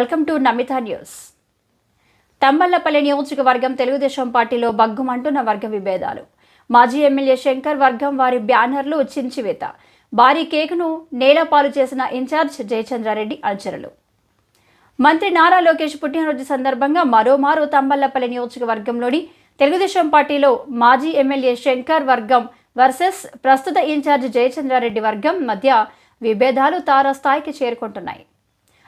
Welcome to Namitha news. Tammallapalli నియోజకవర్గం తెలుగుదేశం పార్టీలో బగ్గుమంటున్న వర్గ విభేదాలు. మాజీ ఎమ్మెల్యే శంకర్ వర్గం వారి బ్యానర్లు చించివేత. భారీ కేకును నేలపాలు చేసిన ఇన్ఛార్జ్ జయచంద్రారెడ్డి అనుచరులు మంత్రి నారా లోకేష్ పుట్టినరోజు సందర్భంగా మరోమారు తంబళ్ళపల్లి నియోజకవర్గంలోని తెలుగుదేశం పార్టీలో మాజీ ఎమ్మెల్యే శంకర్ వర్గం వర్సెస్ ప్రస్తుత ఇన్ఛార్జ్ జయచంద్రారెడ్డి వర్గం మధ్య విభేదాలు తారస్థాయికి చేరుకుంటున్నాయి.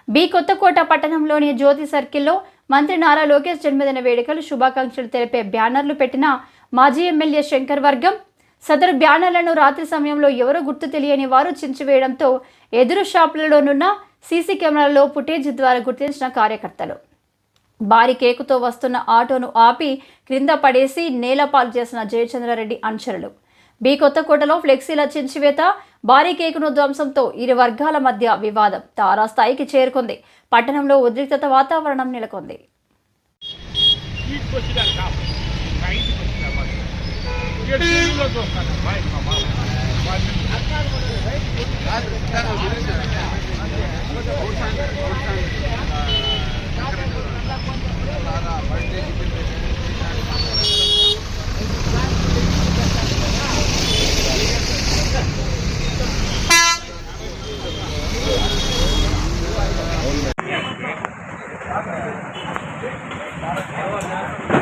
బి కొత్తకోట పట్టణంలోని జ్యోతి సర్కిల్లో మంత్రి నారా లోకేష్ జన్మదిన వేడుకలు శుభాకాంక్షలు తెలిపే బ్యానర్లు పెట్టిన మాజీ ఎమ్మెల్యే శంకర్ వర్గం సదరు బ్యానర్లను రాత్రి సమయంలో ఎవరో గుర్తు తెలియని వారు చించివేయడంతో ఎదురు షాపులలోనున్న సీసీ కెమెరాల్లో ఫుటేజ్ ద్వారా గుర్తించిన కార్యకర్తలు. భారీ కేకుతో వస్తున్న ఆటోను ఆపి క్రింద పడేసి నేలపాలు చేసిన జయచంద్రారెడ్డి అనుచరులు. బి కొత్తకోటలో ఫ్లెక్సీల చించివేత భారీ కేకును ధ్వంసంతో ఇరు వర్గాల మధ్య వివాదం తారాస్థాయికి చేరుకుంది. పట్టణంలో ఉద్రిక్తత వాతావరణం నెలకొంది. ఇంటికి Thank you.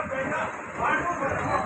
బాబు వాళ్ళు ఒకే వాతావరణం